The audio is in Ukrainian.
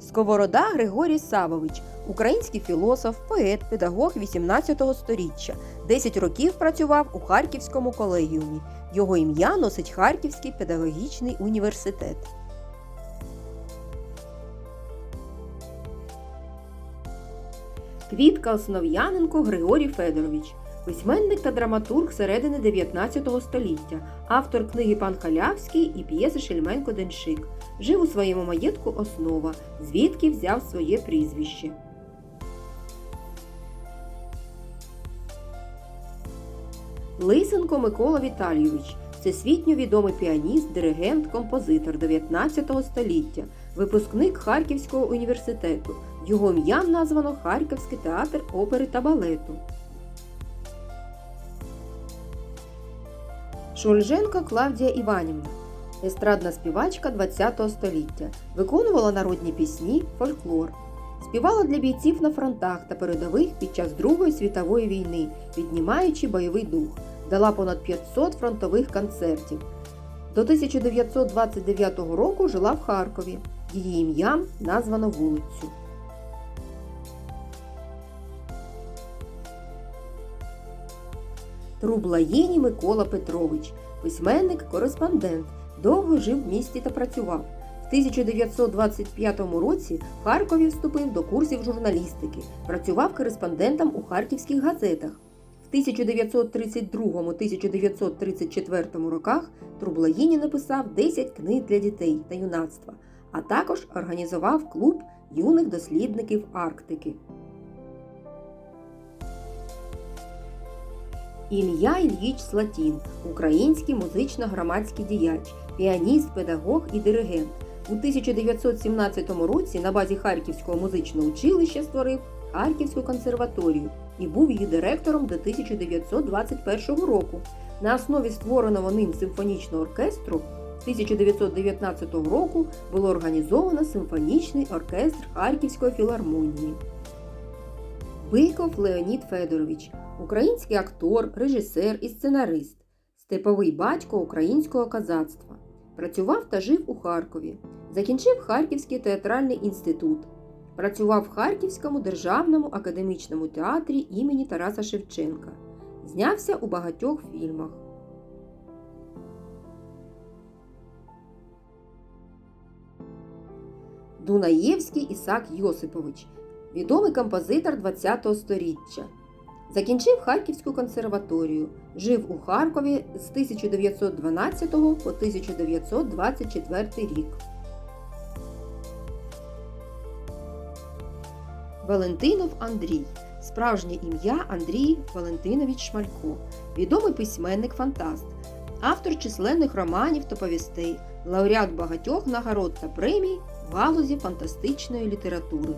Сковорода Григорій Савович, український філософ, поет, педагог 18 століття. 10 років працював у Харківському колегіумі. Його ім'я носить Харківський педагогічний університет. Квітка Основ'яненко Григорій Федорович, письменник та драматург середини 19 століття, автор книги Пан Халявський і п'єси Шельменко Деншик. Жив у своєму маєтку Основа, звідки взяв своє прізвище. Лисенко Микола Віталійович всесвітньо відомий піаніст, диригент, композитор 19 століття, випускник Харківського університету. Його ім'ям названо Харківський театр опери та балету. Шульженко Клавдія Іванівна естрадна співачка ХХ століття, виконувала народні пісні, фольклор. Співала для бійців на фронтах та передових під час Другої світової війни, піднімаючи бойовий дух, дала понад 500 фронтових концертів. До 1929 року жила в Харкові. Її ім'ям названо вулицю. Трублаєні Микола Петрович, письменник, кореспондент, довго жив в місті та працював. В 1925 році в Харкові вступив до курсів журналістики, працював кореспондентом у харківських газетах. В 1932-1934 роках Трублаїні написав 10 книг для дітей та юнацтва, а також організував клуб юних дослідників Арктики. Ілля Ільїч Слатін, український музично-громадський діяч, піаніст, педагог і диригент. У 1917 році на базі Харківського музичного училища створив Харківську консерваторію і був її директором до 1921 року. На основі створеного ним симфонічного оркестру 1919 року було організовано симфонічний оркестр Харківської філармонії. Биков Леонід Федорович, український актор, режисер і сценарист, степовий батько українського казацтва. Працював та жив у Харкові. Закінчив Харківський театральний інститут. Працював в Харківському державному академічному театрі імені Тараса Шевченка. Знявся у багатьох фільмах. Дунаєвський Ісак Йосипович, відомий композитор ХХ століття. Закінчив Харківську консерваторію. Жив у Харкові з 1912 по 1924 рік. Валентинов Андрій. Справжнє ім'я Андрій Валентинович Шмалько. Відомий письменник фантаст, автор численних романів та повістей, лауреат багатьох нагород та премій в галузі фантастичної літератури.